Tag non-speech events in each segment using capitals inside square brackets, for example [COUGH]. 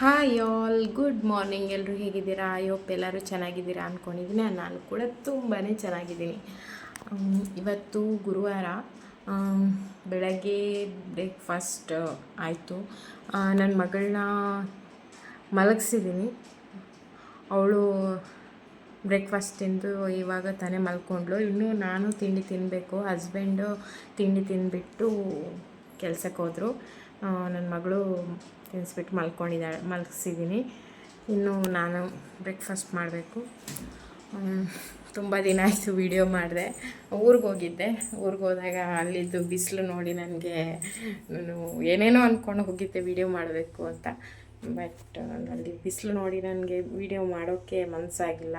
Hi all, good morning. ಎಲ್ಲರೂ ಹೇಗಿದ್ದೀರಾ? Hope ಎಲ್ಲರೂ ಚೆನ್ನಾಗಿದ್ದೀರಾ ಅಂದ್ಕೊಂಡಿದ್ದೀನಿ ನಾನು ಕೂಡ ತುಂಬಾ ಚೆನ್ನಾಗಿದ್ದೀನಿ. ಇವತ್ತು ಗುರುವಾರ ಬೆಳಗ್ಗೆ ಬ್ರೇಕ್ಫಾಸ್ಟ್ ಆಯಿತು. ನನ್ನ ಮಗಳನ್ನ ಮಲಗಿಸಿದ್ದೀನಿ. ಅವಳು ಬ್ರೇಕ್ಫಾಸ್ಟ್ ತಿಂದು ಇವಾಗ ತಾನೇ ಮಲ್ಕೊಂಡ್ಳು. ಇನ್ನೂ ನಾನು ತಿಂಡಿ ತಿನ್ನಬೇಕು ಹಸ್ಬೆಂಡು ತಿಂಡಿ ತಿನ್ಬಿಟ್ಟು ಕೆಲಸಕ್ಕೆ ಹೋದರು. ನನ್ನ ಮಗಳು ತಿನ್ನಿಸ್ಬಿಟ್ಟು ಮಲ್ಕೊಂಡಿದ್ದಾಳೆ, ಮಲಗಿಸಿದ್ದೀನಿ. ಇನ್ನು ನಾನು ಬ್ರೇಕ್ಫಾಸ್ಟ್ ಮಾಡಬೇಕು. ತುಂಬ ದಿನ ಆಯಿತು ವಿಡಿಯೋ ಮಾಡಿದೆ. ಊರಿಗೆ ಹೋಗಿದ್ದೆ. ಊರಿಗೆ ಹೋದಾಗ ಅಲ್ಲಿದ್ದು ಬಿಸಿಲು ನೋಡಿ ನನಗೆ ನಾನು ಏನೇನೋ ಅಂದ್ಕೊಂಡು ಹೋಗಿದ್ದೆ ವಿಡಿಯೋ ಮಾಡಬೇಕು ಅಂತ. ಬಟ್ ಅಲ್ಲಿ ಬಿಸಿಲು ನೋಡಿ ನನಗೆ ವಿಡಿಯೋ ಮಾಡೋಕ್ಕೆ ಮನಸ್ಸಾಗಿಲ್ಲ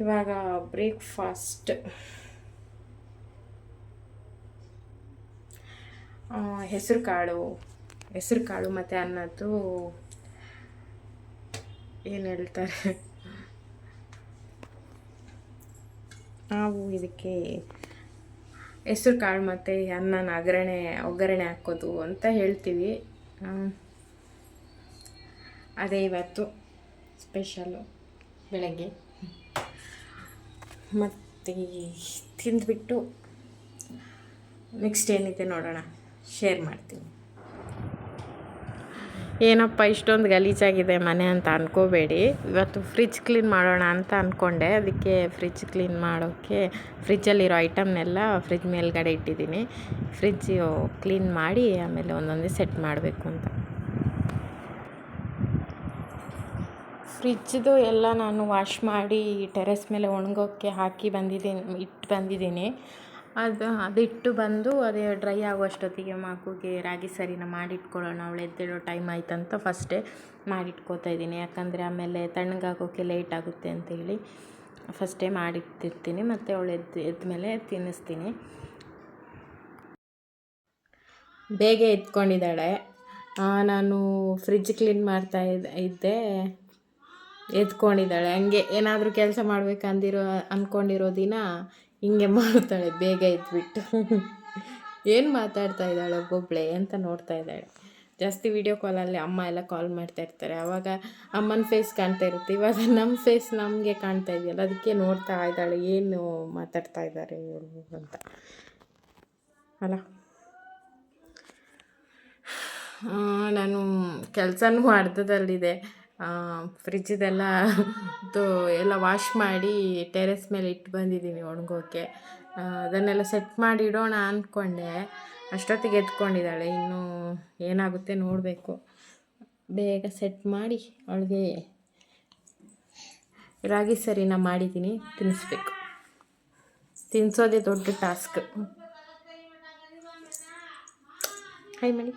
ಇವಾಗ ಬ್ರೇಕ್ಫಾಸ್ಟ್ ಹೆಸರು ಕಾಳು ಹೆಸರು ಕಾಳು ಮತ್ತು ಅನ್ನದ್ದು ಏನು ಹೇಳ್ತಾರೆ? ನಾವು ಇದಕ್ಕೆ ಹೆಸರು ಕಾಳು ಮತ್ತು ಅನ್ನನ ಒಗ್ಗರಣೆ ಒಗ್ಗರಣೆ ಹಾಕೋದು ಅಂತ ಹೇಳ್ತೀವಿ. ಅದೇ ಇವತ್ತು ಸ್ಪೆಷಲು ಬೆಳಗ್ಗೆ. ಮತ್ತು ತಿಂದ್ಬಿಟ್ಟು ನೆಕ್ಸ್ಟ್ ಏನಿದೆ ನೋಡೋಣ. ಶೇರ್ ಮಾಡ್ತೀನಿ. ಏನಪ್ಪ, ಇಷ್ಟೊಂದು ಗಲೀಜಾಗಿದೆ ಮನೆ ಅಂತ ಅನ್ಕೋಬೇಡಿ. ಇವತ್ತು ಫ್ರಿಜ್ ಕ್ಲೀನ್ ಮಾಡೋಣ ಅಂತ ಅಂದ್ಕೊಂಡೆ ಅದಕ್ಕೆ ಫ್ರಿಜ್ ಕ್ಲೀನ್ ಮಾಡೋಕ್ಕೆ ಫ್ರಿಜ್ಜಲ್ಲಿರೋ ಐಟಮ್ನೆಲ್ಲ ಫ್ರಿಜ್ ಮೇಲ್ಗಡೆ ಇಟ್ಟಿದ್ದೀನಿ. ಫ್ರಿಜ್ ಕ್ಲೀನ್ ಮಾಡಿ ಆಮೇಲೆ ಒಂದೊಂದೇ ಸೆಟ್ ಮಾಡಬೇಕು ಅಂತ. ಫ್ರಿಜ್ದು ಎಲ್ಲ ನಾನು ವಾಶ್ ಮಾಡಿ ಟೆರೆಸ್ ಮೇಲೆ ಒಣಗೋಕ್ಕೆ ಹಾಕಿ ಬಂದಿದ್ದೀನಿ, ಇಟ್ಟು ಬಂದಿದ್ದೀನಿ. ಅದು ಅದಿಟ್ಟು ಬಂದು ಅದೇ ಡ್ರೈ ಆಗುವಷ್ಟೊತ್ತಿಗೆ ಮಗುಗೆ ರಾಗಿ ಸರಿನ ಮಾಡಿಟ್ಕೊಳ್ಳೋಣ ಅವಳು ಎದ್ದೇಳೋ ಟೈಮ್ ಆಯ್ತಂತ ಫಸ್ಟೇ ಮಾಡಿಟ್ಕೋತಾ ಇದ್ದೀನಿ. ಯಾಕಂದರೆ ಆಮೇಲೆ ತಣ್ಣಗಾಗೋಕೆ ಲೇಟ್ ಆಗುತ್ತೆ ಅಂತೇಳಿ ಫಸ್ಟೇ ಮಾಡಿಟ್ಟಿರ್ತೀನಿ ಮತ್ತು ಅವಳು ಎದ್ದು ಎದ್ಮೇಲೆ ತಿನ್ನಿಸ್ತೀನಿ. ಬೇಗ ಎತ್ಕೊಂಡಿದ್ದಾಳೆ ಆ, ನಾನು ಫ್ರಿಜ್ ಕ್ಲೀನ್ ಮಾಡ್ತಾ ಇದ್ದೆ ಎದ್ಕೊಂಡಿದ್ದಾಳೆ. ಹಂಗೆ ಏನಾದರೂ ಕೆಲಸ ಮಾಡಬೇಕಂದಿರೋ ಅಂದ್ಕೊಂಡಿರೋ ದಿನ ಹಿಂಗೆ ಮಾಡ್ತಾಳೆ ಬೇಗ ಎದ್ಬಿಟ್ಟು. ಏನು ಮಾತಾಡ್ತಾ ಇದ್ದಾಳೆ ಒಬ್ಬೊಬ್ಳೆ ಅಂತ ನೋಡ್ತಾ ಇದ್ದಾಳೆ. ಜಾಸ್ತಿ ವಿಡಿಯೋ ಕಾಲಲ್ಲಿ ಅಮ್ಮ ಎಲ್ಲ ಕಾಲ್ ಮಾಡ್ತಾ ಇರ್ತಾರೆ. ಆವಾಗ ಅಮ್ಮನ ಫೇಸ್ ಕಾಣ್ತಾ ಇರುತ್ತೆ. ಇವಾಗ ನಮ್ಮ ಫೇಸ್ ನಮಗೆ ಕಾಣ್ತಾ ಇದೆಯಲ್ಲ, ಅದಕ್ಕೆ ನೋಡ್ತಾ ಇದ್ದಾಳೆ, ಏನು ಮಾತಾಡ್ತಾ ಇದ್ದಾರೆ ಇವರು ಅಂತ. ಅಲ್ಲ. ನಾನು ಕೆಲಸನೂ ಅರ್ಧದಲ್ಲಿದೆ. ಫ್ರಿಜ್ಜದೆಲ್ಲ ಇದು ಎಲ್ಲ ವಾಶ್ ಮಾಡಿ ಟೆರೆಸ್ ಮೇಲೆ ಇಟ್ಟು ಬಂದಿದ್ದೀನಿ ಒಣಗೋಕ್ಕೆ ಆ, ಅದನ್ನೆಲ್ಲ ಸೆಟ್ ಮಾಡಿ ಇಡೋಣ ಅಂದ್ಕೊಂಡೆ ಅಷ್ಟೊತ್ತಿಗೆ ಎತ್ಕೊಂಡಿದ್ದಾಳೆ. ಇನ್ನೂ ಏನಾಗುತ್ತೆ ನೋಡಬೇಕು. ಬೇಗ ಸೆಟ್ ಮಾಡಿ ಅವಳಿಗೆ ರಾಗಿ ಸರಿನ ಮಾಡಿದ್ದೀನಿ ತಿನ್ನಿಸ್ಬೇಕು. ತಿನ್ನಿಸೋದೇ ದೊಡ್ಡ ಟಾಸ್ಕ್ ಹಾಯ್ ಮಾಡಿ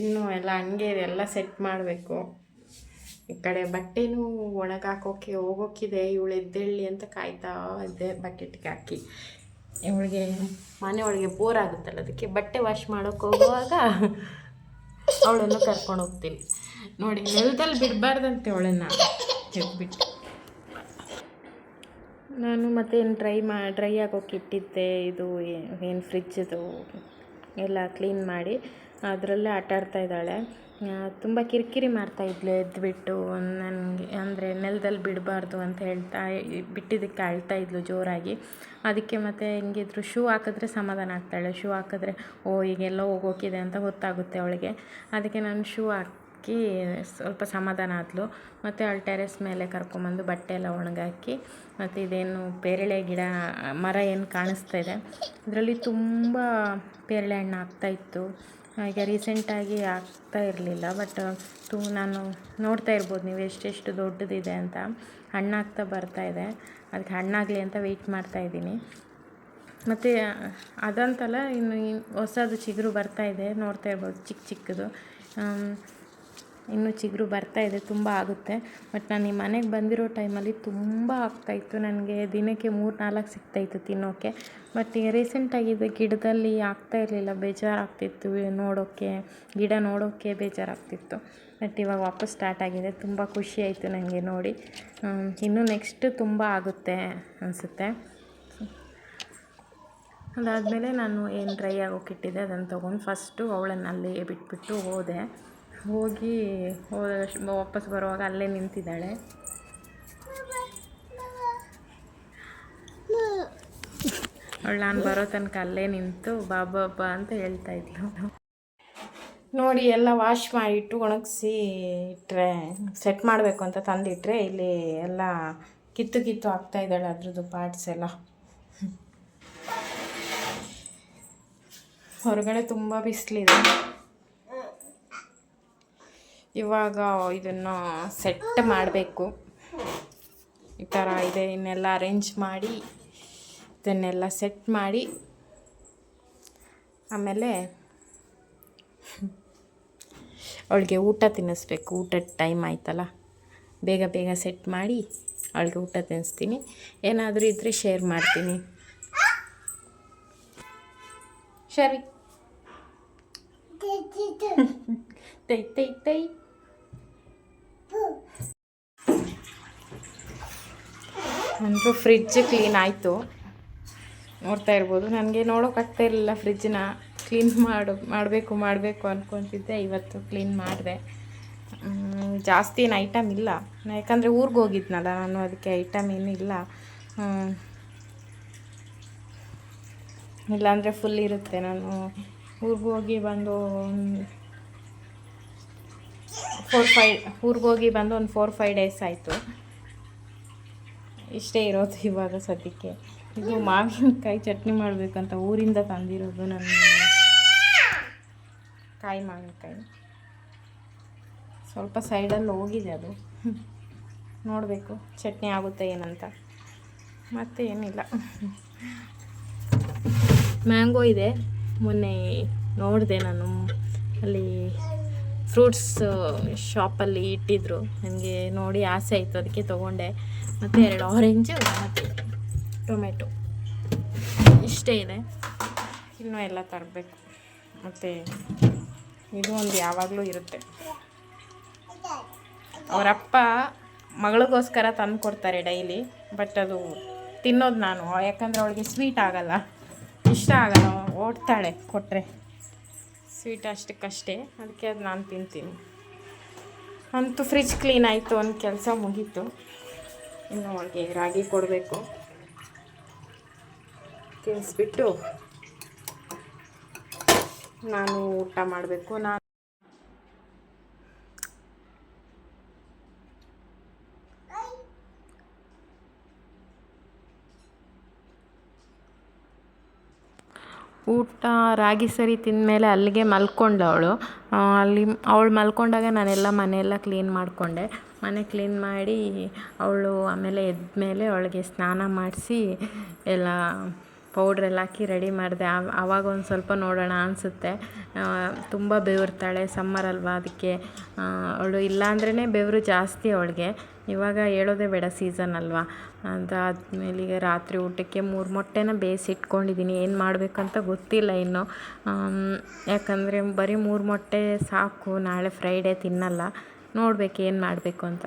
ಇನ್ನು ಎಲ್ಲ ಹಂಗೆ ಎಲ್ಲ ಸೆಟ್ ಮಾಡಬೇಕು. ಈ ಕಡೆ ಬಟ್ಟೆನೂ ಒಣಗಾಕೋಕೆ ಹೋಗೋಕ್ಕಿದೆ ಇವಳು ಎದ್ದೇಳಿ ಅಂತ ಕಾಯ್ತಾ ಇದ್ದೆ ಬಕೆಟ್ಗೆ ಹಾಕಿ. ಇವಳಿಗೆ ಮನೆ ಒಳಗೆ ಬೋರ್ ಆಗುತ್ತಲ್ಲ, ಅದಕ್ಕೆ ಬಟ್ಟೆ ವಾಶ್ ಮಾಡೋಕೆ ಹೋಗುವಾಗ ಅವಳನ್ನು ಕರ್ಕೊಂಡು ಹೋಗ್ತೀನಿ. ನೋಡಿ, ನೆಲದಲ್ಲಿ ಬಿಡಬಾರ್ದಂತೆ ಅವಳನ್ನು ತೆಗೆದ್ಬಿಟ್ಟು ನಾನು ಮತ್ತೇನು ಡ್ರೈ ಮಾ ಡ್ರೈ ಆಗೋಕೆ ಇಟ್ಟಿದ್ದೆ, ಇದು ಏನು ಫ್ರಿಜ್ಜದು ಎಲ್ಲ ಕ್ಲೀನ್ ಮಾಡಿ. ಅದರಲ್ಲೇ ಆಟ ಆಡ್ತಾ ಇದ್ದಾಳೆ. ತುಂಬ ಕಿರಿಕಿರಿ ಮಾಡ್ತಾ ಇದ್ಲು ಎದ್ದುಬಿಟ್ಟು ನನಗೆ ಅಂದರೆ ನೆಲದಲ್ಲಿ ಬಿಡಬಾರ್ದು ಅಂತ ಹೇಳ್ತಾ, ಬಿಟ್ಟಿದ್ದಕ್ಕೆ ಅಳ್ತಾ ಇದ್ಲು ಜೋರಾಗಿ. ಅದಕ್ಕೆ ಮತ್ತೆ ಹೆಂಗಿದ್ರು ಶೂ ಹಾಕಿದ್ರೆ ಸಮಾಧಾನ ಆಗ್ತಾಳೆ. ಶೂ ಹಾಕಿದ್ರೆ, ಓ, ಈಗೆಲ್ಲ ಹೋಗೋಕಿದೆ ಅಂತ ಗೊತ್ತಾಗುತ್ತೆ ಅವಳಿಗೆ. ಅದಕ್ಕೆ ನಾನು ಶೂ ಹಾಕಿ ಸ್ವಲ್ಪ ಸಮಾಧಾನ ಆದಳು ಮತ್ತು ಅವಳು ಟೆರೆಸ್ ಮೇಲೆ ಕರ್ಕೊಂಬಂದು ಬಟ್ಟೆ ಎಲ್ಲ ಒಣಗಾಕಿ, ಮತ್ತು ಇದೇನು ಪೇರಳೆ ಗಿಡ, ಮರ ಏನು ಕಾಣಿಸ್ತಾ ಇದೆ. ಇದರಲ್ಲಿ ತುಂಬ ಪೇರಳೆ ಹಣ್ಣು ಆಗ್ತಾಯಿತ್ತು ಈಗ ರೀಸೆಂಟಾಗಿ ಆಗ್ತಾ ಇರಲಿಲ್ಲ ಬಟ್ ತು ನಾನು ನೋಡ್ತಾ ಇರ್ಬೋದು ನೀವು ಎಷ್ಟೆಷ್ಟು ದೊಡ್ಡದಿದೆ ಅಂತ. ಹಣ್ಣಾಗ್ತಾ ಬರ್ತಾ ಇದೆ. ಅದಕ್ಕೆ ಹಣ್ಣಾಗಲಿ ಅಂತ ವೆಯ್ಟ್ ಮಾಡ್ತಾ ಇದ್ದೀನಿ. ಮತ್ತು ಅದಂತಲ್ಲ ಇನ್ನು ಇನ್- ಹೊಸದು ಚಿಗುರು ಬರ್ತಾ ಇದೆ, ನೋಡ್ತಾ ಇರ್ಬೋದು ಚಿಕ್ಕ ಚಿಕ್ಕದು. ಇನ್ನೂ ಚಿಗುರು ಬರ್ತಾ ಇದೆ, ತುಂಬ ಆಗುತ್ತೆ. ಬಟ್ ನಾನು ಈ ಮನೆಗೆ ಬಂದಿರೋ ಟೈಮಲ್ಲಿ ತುಂಬ ಆಗ್ತಾಯಿತ್ತು ನನಗೆ ದಿನಕ್ಕೆ ಮೂರು ನಾಲ್ಕು ಸಿಗ್ತಾಯಿತ್ತು ತಿನ್ನೋಕ್ಕೆ ಬಟ್ ಈಗ ರೀಸೆಂಟಾಗಿ ಇದು ಗಿಡದಲ್ಲಿ ಆಗ್ತಾ ಇರಲಿಲ್ಲ, ಬೇಜಾರಾಗ್ತಿತ್ತು ನೋಡೋಕ್ಕೆ ಗಿಡ ನೋಡೋಕ್ಕೆ ಬೇಜಾರಾಗ್ತಿತ್ತು. ಬಟ್ ಇವಾಗ ವಾಪಸ್ ಸ್ಟಾರ್ಟ್ ಆಗಿದೆ, ತುಂಬ ಖುಷಿ ಆಯಿತು ನನಗೆ ನೋಡಿ. ಇನ್ನೂ ನೆಕ್ಸ್ಟ್ ತುಂಬ ಆಗುತ್ತೆ ಅನಿಸುತ್ತೆ. ಅದಾದಮೇಲೆ ನಾನು ಏನು ಡ್ರೈ ಆಗೋಕ್ಕಿಟ್ಟಿದ್ದೆ ಅದನ್ನು ತೊಗೊಂಡು ಫಸ್ಟು ಅವಳನ್ನು ಅಲ್ಲಿ ಬಿಟ್ಬಿಟ್ಟು ಹೋದೆ. ಹೋಗಿ ಹೋದ ವಾಪಸ್ ಬರುವಾಗ ಅಲ್ಲೇ ನಿಂತಿದ್ದಾಳೆ. ಅವಳು ನಾನು ಬರೋ ತನಕ ಅಲ್ಲೇ ನಿಂತು ಬಾಬಾ ಅಂತ ಹೇಳ್ತಾ ಇದ್ಲು. ನೋಡಿ ಎಲ್ಲ ವಾಶ್ ಮಾಡಿಟ್ಟು ಒಣಗಿಸಿ ಇಟ್ಟರೆ ಸೆಟ್ ಮಾಡಬೇಕು ಅಂತ ತಂದಿಟ್ಟರೆ ಇಲ್ಲಿ ಎಲ್ಲ ಕಿತ್ತು ಕಿತ್ತು ಆಗ್ತಾ ಇದ್ದಾಳೆ ಅದ್ರದ್ದು ಪಾರ್ಟ್ಸ್ ಎಲ್ಲ. ಹೊರಗಡೆ ತುಂಬ ಬಿಸಿಲಿದೆ. ಇವಾಗ ಇದನ್ನು ಸೆಟ್ ಮಾಡಬೇಕು. ಈ ಥರ ಇದೆ, ಇನ್ನೆಲ್ಲ ಅರೇಂಜ್ ಮಾಡಿ ಇದನ್ನೆಲ್ಲ ಸೆಟ್ ಮಾಡಿ ಆಮೇಲೆ ಅವಳಿಗೆ ಊಟ ತಿನ್ನಿಸ್ಬೇಕು. ಊಟದ ಟೈಮ್ ಆಯ್ತಲ್ಲ. ಬೇಗ ಬೇಗ ಸೆಟ್ ಮಾಡಿ ಅವಳಿಗೆ ಊಟ ತಿನ್ನಿಸ್ತೀನಿ. ಏನಾದರೂ ಇದ್ದರೆ ಶೇರ್ ಮಾಡ್ತೀನಿ. ಸರಿ [LAUGHS] ತೈ ತೈ ತೈ. ಅಂದರೂ ಫ್ರಿಜ್ ಕ್ಲೀನ್ ಆಯಿತು. ನೋಡ್ತಾ ಇರ್ಬೋದು. ನನಗೆ ನೋಡೋಕ್ಕಾಗ್ತಾ ಇರಲಿಲ್ಲ ಫ್ರಿಜ್ನ ಕ್ಲೀನ್ ಮಾಡು, ಮಾಡಬೇಕು ಮಾಡಬೇಕು ಅಂದ್ಕೊತಿದ್ದೆ ಇವತ್ತು ಕ್ಲೀನ್ ಮಾಡಿದೆ. ಜಾಸ್ತಿ ಏನು ಐಟಮ್ ಇಲ್ಲ. ಯಾಕಂದರೆ ಊರಿಗೆ ಹೋಗಿದ್ನಲ್ಲ ನಾನು, ಅದಕ್ಕೆ ಐಟಮ್ ಏನೂ ಇಲ್ಲ. ಇಲ್ಲಾಂದರೆ ಫುಲ್ ಇರುತ್ತೆ. ನಾನು ಊರಿಗೆ ಹೋಗಿ ಬಂದು ಫೋರ್ ಫೈ ಹೋಗಿ ಬಂದು ಒಂದು ಫೋರ್ ಫೈವ್ ಡೇಸ್ ಆಯಿತು. ಇಷ್ಟೇ ಇರೋದು ಇವಾಗ ಸದ್ಯಕ್ಕೆ. ಇದು ಮಾವಿನಕಾಯಿ ಚಟ್ನಿ ಮಾಡಬೇಕಂತ ಊರಿಂದ ತಂದಿರೋದು ನನ್ನ ಕಾಯಿ ಮಾವಿನಕಾಯಿ. ಸ್ವಲ್ಪ ಸೈಡಲ್ಲಿ ಹೋಗಿದೆ ಅದು. ನೋಡಬೇಕು ಚಟ್ನಿ ಆಗುತ್ತೆ ಏನಂತ. ಮತ್ತೆ ಏನಿಲ್ಲ. ಮ್ಯಾಂಗೋ ಇದೆ. ಮೊನ್ನೆ ನೋಡಿದೆ ನಾನು. ಅಲ್ಲಿ ಫ್ರೂಟ್ಸ್ ಶಾಪಲ್ಲಿ ಇಟ್ಟಿದ್ರು. ನನಗೆ ನೋಡಿ ಆಸೆ ಆಯಿತು, ಅದಕ್ಕೆ ತೊಗೊಂಡೆ. ಮತ್ತು ಎರಡು ಆರೆಂಜು ಮತ್ತು ಟೊಮೆಟೊ ಇಷ್ಟೇ ಇದೆ. ಇನ್ನೂ ಎಲ್ಲ ತರಬೇಕು. ಮತ್ತು ಇದು ಒಂದು ಯಾವಾಗಲೂ ಇರುತ್ತೆ. ಅವರಪ್ಪ ಮಗಳಿಗೋಸ್ಕರ ತಂದು ಕೊಡ್ತಾರೆ ಡೈಲಿ, ಬಟ್ ಅದು ತಿನ್ನೋದು ನಾನು. ಯಾಕಂದರೆ ಅವಳಿಗೆ ಸ್ವೀಟ್ ಆಗಲ್ಲ. ಇಷ್ಟ ಆಗಲ್ಲ, ಓಡ್ತಾಳೆ ಕೊಟ್ಟರೆ ಸ್ವೀಟ್ ಅಷ್ಟಕ್ಕಷ್ಟೇ. ಅದಕ್ಕೆ ಅದು ನಾನು ತಿಂತೀನಿ. ಅಂತೂ ಫ್ರಿಜ್ ಕ್ಲೀನ್ ಆಯಿತು ಒಂದು ಕೆಲಸ ಮುಗೀತು. ಇನ್ನು ಅವಳಿಗೆ ರಾಗಿ ಕೊಡಬೇಕು. ತಿನ್ನಿಸ್ಬಿಟ್ಟು ನಾನು ಊಟ ಮಾಡಬೇಕು. ನಾನು ಊಟ, ರಾಗಿ ಸರಿ ತಿಂದಮೇಲೆ ಅಲ್ಲಿಗೆ ಮಲ್ಕೊಂಡ ಅವಳು. ಅಲ್ಲಿ ಅವಳು ಮಲ್ಕೊಂಡಾಗ ನಾನೆಲ್ಲ ಮನೆಯೆಲ್ಲ ಕ್ಲೀನ್ ಮಾಡಿಕೊಂಡೆ. ಮನೆ ಕ್ಲೀನ್ ಮಾಡಿ ಅವಳು ಆಮೇಲೆ ಎದ್ಮೇಲೆ ಅವಳಿಗೆ ಸ್ನಾನ ಮಾಡಿಸಿ ಎಲ್ಲ ಪೌಡ್ರೆಲ್ಲ ಹಾಕಿ ರೆಡಿ ಮಾಡಿದೆ. ಆವಾಗ ಒಂದು ಸ್ವಲ್ಪ ನೋಡೋಣ ಅನಿಸುತ್ತೆ. ತುಂಬ ಬೆವರ್ತಾಳೆ ಸಮ್ಮರ್ ಅಲ್ವಾ ಅದಕ್ಕೆ. ಅವಳು ಇಲ್ಲಾಂದ್ರೇ ಬೆವರು ಜಾಸ್ತಿ ಅವಳಿಗೆ. ಇವಾಗ ಹೇಳೋದೇ ಬೇಡ ಸೀಸನ್ ಅಲ್ವಾ? ಅದಾದಮೇಲೆ ಈಗ ರಾತ್ರಿ ಊಟಕ್ಕೆ ಮೂರು ಮೊಟ್ಟೆನ ಬೇಯಿಸಿಟ್ಕೊಂಡಿದ್ದೀನಿ ಏನು ಮಾಡಬೇಕಂತ ಗೊತ್ತಿಲ್ಲ ಇನ್ನು. ಯಾಕಂದರೆ ಬರೀ ಮೂರು ಮೊಟ್ಟೆ ಸಾಕು. ನಾಳೆ ಫ್ರೈಡೇ ತಿನ್ನಲ್ಲ. ನೋಡ್ಬೇಕು ಏನು ಮಾಡಬೇಕು ಅಂತ.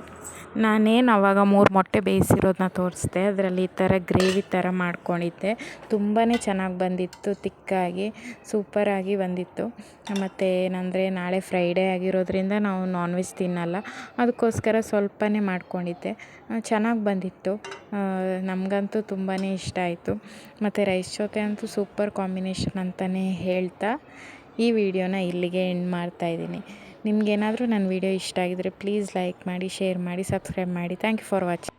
ನಾನೇನು ಆವಾಗ ಮೂರು ಮೊಟ್ಟೆ ಬೇಯಿಸಿರೋದನ್ನ ತೋರಿಸ್ದೆ. ಅದರಲ್ಲಿ ಈ ಥರ ಗ್ರೇವಿ ಥರ ಮಾಡ್ಕೊಂಡಿದ್ದೆ. ತುಂಬಾ ಚೆನ್ನಾಗಿ ಬಂದಿತ್ತು, ತಿಕ್ಕಾಗಿ ಸೂಪರಾಗಿ ಬಂದಿತ್ತು. ಮತ್ತು ಏನಂದರೆ ನಾಳೆ ಫ್ರೈಡೇ ಆಗಿರೋದ್ರಿಂದ ನಾವು ನಾನ್ ವೆಜ್ ತಿನ್ನಲ್ಲ. ಅದಕ್ಕೋಸ್ಕರ ಸ್ವಲ್ಪನೇ ಮಾಡ್ಕೊಂಡಿದ್ದೆ. ಚೆನ್ನಾಗಿ ಬಂದಿತ್ತು. ನಮಗಂತೂ ತುಂಬಾ ಇಷ್ಟ ಆಯಿತು. ಮತ್ತು ರೈಸ್ ಜೊತೆ ಅಂತೂ ಸೂಪರ್ ಕಾಂಬಿನೇಷನ್ ಅಂತಲೇ ಹೇಳ್ತಾ ಈ ವಿಡಿಯೋನ ಇಲ್ಲಿಗೆ ಎಂಡ್ ಮಾಡ್ತಾಯಿದ್ದೀನಿ ನಿಮಗೇನಾದರೂ ನನ್ನ ವಿಡಿಯೋ ಇಷ್ಟ ಆಗಿದರೆ ಪ್ಲೀಸ್ ಲೈಕ್ ಮಾಡಿ, ಶೇರ್ ಮಾಡಿ, ಸಬ್ಸ್ಕ್ರೈಬ್ ಮಾಡಿ. Thank you for watching